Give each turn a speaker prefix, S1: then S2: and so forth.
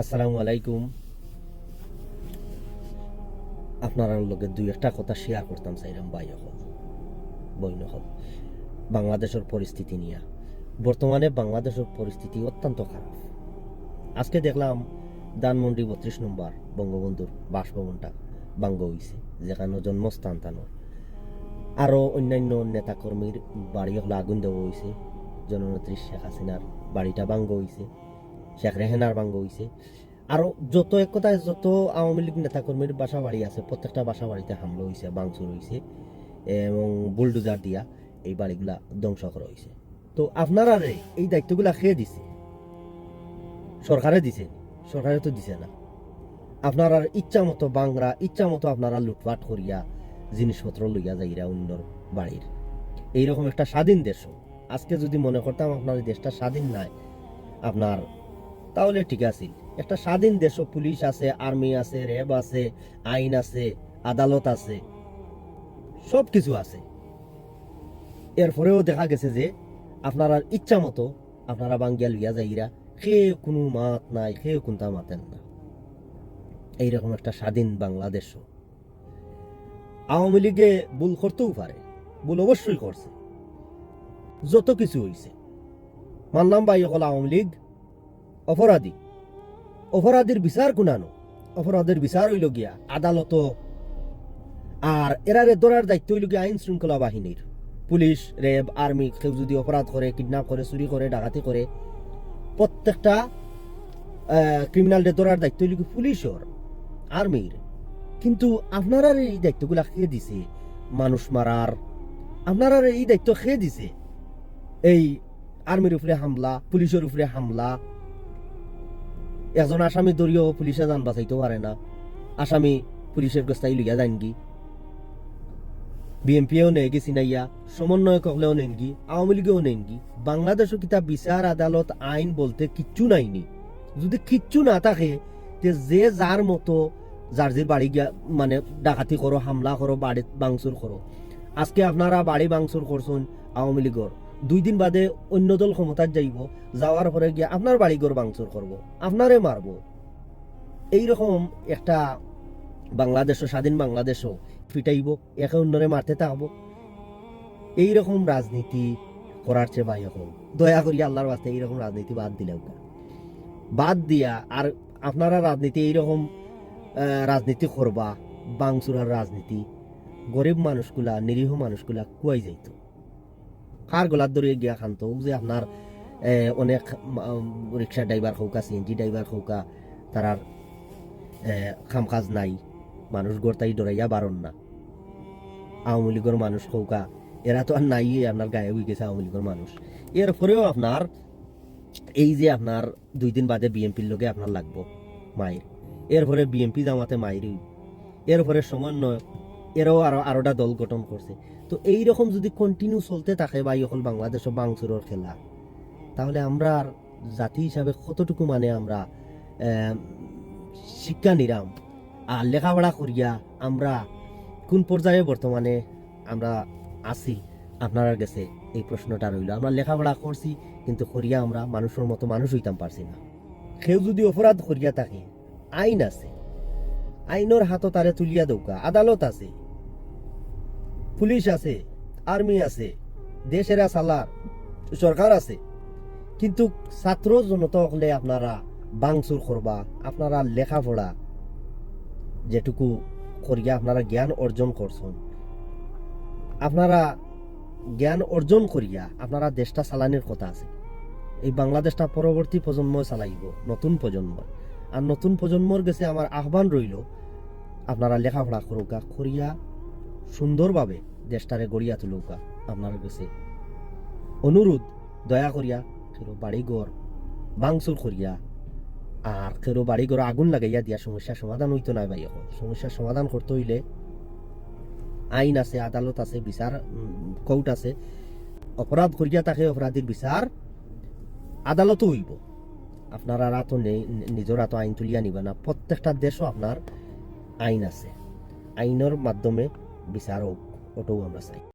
S1: আসসালামু আলাইকুম। আপনার লগে দুই একটা কথা শেয়ার করতাম চাইলাম ভাই হল বইন হল বাংলাদেশের পরিস্থিতি নিয়ে। বর্তমানে বাংলাদেশের পরিস্থিতি অত্যন্ত খারাপ। আজকে দেখলাম ধানমন্ডি বত্রিশ নম্বর বঙ্গবন্ধুর বাসভবনটা বাঙ্গ হইছে, যেখানে জন্মস্থান তানোর। আরও অন্যান্য নেতাকর্মীর বাড়ি হলে আগুন দেওয়া হয়েছে জননেত্রী শেখ হাসিনার বাড়িটা বাঙ্গ হইছে। শেখ রেহেনার বাঙ্গ হইছে আরও যত এক কথায় যত আওয়ামী লীগ নেতাকর্মীর বাসা বাড়ি আছে প্রত্যেকটা বাসা বাড়িতে হামলা হয়েছে বাংচুর হয়েছে এবং বুলডোজার দিয়া এই বাড়িগুলা ধ্বংস করা হয়েছে তো আপনারা এই দায়িত্বগুলা খেয়ে দিছে? সরকারে দিছে? সরকারে তো দিছে না। আপনারা ইচ্ছা মতো বাংলা ইচ্ছা মতো আপনারা লুটপাট করিয়া জিনিসপত্র লইয়া যাইরা অন্যর বাড়ির এইরকম একটা স্বাধীন দেশ। আজকে যদি মনে করতাম, আপনার দেশটা স্বাধীন নাই, আপনার তাহলে ঠিক আছে। একটা স্বাধীন দেশ, পুলিশ আছে, আর্মি আছে, র্যাব আছে, আইন আছে, আদালত আছে সব কিছু আছে। এরপরেও দেখা গেছে যে আপনারা ইচ্ছা মতো আপনারা বাঙ্গিয়া লইয়া যাইরা সে কোনো মাত নাই সে কোনটা মাতেন না। এইরকম একটা স্বাধীন বাংলাদেশ। আওয়ামী লীগে ভুল করতেও পারে, ভুল অবশ্যই করছে। যত কিছু হইছে। মানলাম ভাই, অকল আওয়ামী লীগ অপরাধী। অপরাধীর বিচার কোনানো? অপরাধের বিচার হইল গিয়া আদালত আর এরারে ধরার দায়িত্ব হইল গিয়া আইন শৃঙ্খলা বাহিনীর পুলিশ র্যাব আর্মি কেউ যদি অপরাধ করে কিডন্যাপ করে চুরি করে ডাকাতি করে প্রত্যেকটা ক্রিমিনালদের ধরার দায়িত্ব হইল কি পুলিশের আর্মির কিন্তু আপনারা এই দায়িত্বগুলা খেয়ে দিছে? মানুষ মারার আপনারা এই দায়িত্ব খেয়ে দিছে? এই আর্মির উপরে হামলা পুলিশের উপরে হামলা একজন আসামি দলীয় পুলিশে যান বাঁচাইতে পারে না। আসামি পুলিশের গোস্তাই লইয়া যান কি বিএনপিও নেই গেছি নাইয়া সমন্বয়ক নেন কি, আওয়ামী লীগেও নেন কি। বাংলাদেশও কিতা বিচার, আদালত, আইন বলতে কিচ্ছু নাইনি। যদি কিচ্ছু না থাকে যে যার মতো যার যে বাড়ি গিয়া মানে ডাকাতি করো, হামলা করো, বাড়ি বাংচুর করো। আজকে আপনারা বাড়ি বাংচুর করছেন আওয়ামী লীগর। দুই দিন বাদে অন্য দল ক্ষমতার যাইব, যাওয়ার পরে গিয়ে আপনার বাড়ি ঘর বাংচুর করব, আপনারে মারব। এইরকম একটা বাংলাদেশও, স্বাধীন বাংলাদেশও ফিটাইব, একে অন্যরে মারতে থাকব এইরকম রাজনীতি করার চেয়ে ভাই এখন, দয়া করি আল্লাহর বাস্তে এইরকম রাজনীতি বাদ দিলেও বাদ দিয়া আর আপনারা রাজনীতি এইরকম রাজনীতি করবা বাংচুরার রাজনীতি, গরিব মানুষগুলা, নিরীহ মানুষগুলা কুয়াই যাইতো। কার গলার ধরে গিয়া খান্ত। যে আপনার অনেক রিক্সা ড্রাইভার হৌকা সিএনজি ড্রাইভার হৌকা তারার খাম কাজ নাই। মানুষ গড়তাই ডরাইয়া বারণ না। আওয়ামী লীগের মানুষ হৌকা এরা তো আর নাই, আপনার গায়ে হয়ে গেছে আওয়ামী লীগের মানুষ। এরপরেও আপনার, এই যে আপনার দুই দিন বাদে বিএনপির লোকে আপনার লাগবো, মায়ের। এরপরে বিএনপি জামাতে মায়ের এরপরে সমন্বয় এরাও আরও, আরোটা দল গঠন করছে। তো এই রকম যদি কন্টিনিউ চলতে থাকে বা এখন বাংলাদেশ বাংচুরের খেলা, তাহলে আমরা জাতি হিসাবে কতটুকু মানে আমরা শিক্ষা নিরাম আর লেখাপড়া করিয়া আমরা কোন পর্যায়ে বর্তমানে আমরা আছি? আপনারা গেছে এই প্রশ্নটা রইল। আমরা লেখাপড়া করছি, কিন্তু করিয়া আমরা মানুষের মতো মানুষ হইতাম পারছি না। কেউ যদি অপরাধ করিয়া থাকে, আইন আছে। আইনের হাতত তারে তুলিয়া দৌকা আদালত আছে। পুলিশ আছে, আর্মি আছে, দেশের সালার সরকার আছে। কিন্তু ছাত্র জনতা হলে আপনারা বাংচুর করবা আপনারা লেখাপড়া যেটুকু করিয়া আপনারা জ্ঞান অর্জন করছেন আপনারা জ্ঞান অর্জন করিয়া আপনারা দেশটা চালানির কথা আছে। এই বাংলাদেশটা পরবর্তী প্রজন্ম চালাইব, নতুন প্রজন্ম আর নতুন প্রজন্মর গেছে আমার আহ্বান রইল আপনারা লেখাপড়া করুকা করিয়া সুন্দরভাবে দেশটারে গড়িয়া তুলুকা আপনার কাছে অনুরোধ দয়া করিয়া কেউ বাড়িঘর বাংচুর করিয়া আর কেউ বাড়িঘর আগুন লাগাইয়া দিয়া সমস্যার সমাধান হইতো না ভাই এখন সমস্যার সমাধান করতে হইলে আইন আছে, আদালত আছে বিচার কোর্ট আছে। অপরাধ করিয়া তাকে অপরাধীর বিচার আদালতও হইব। আপনারা রাতো নেই নিজের রাতো আইন তুলিয়া নিবা না প্রত্যেকটা দেশও আপনার আইন আছে। আইনের মাধ্যমে বিচার হোক ওটাও আমরা চাই।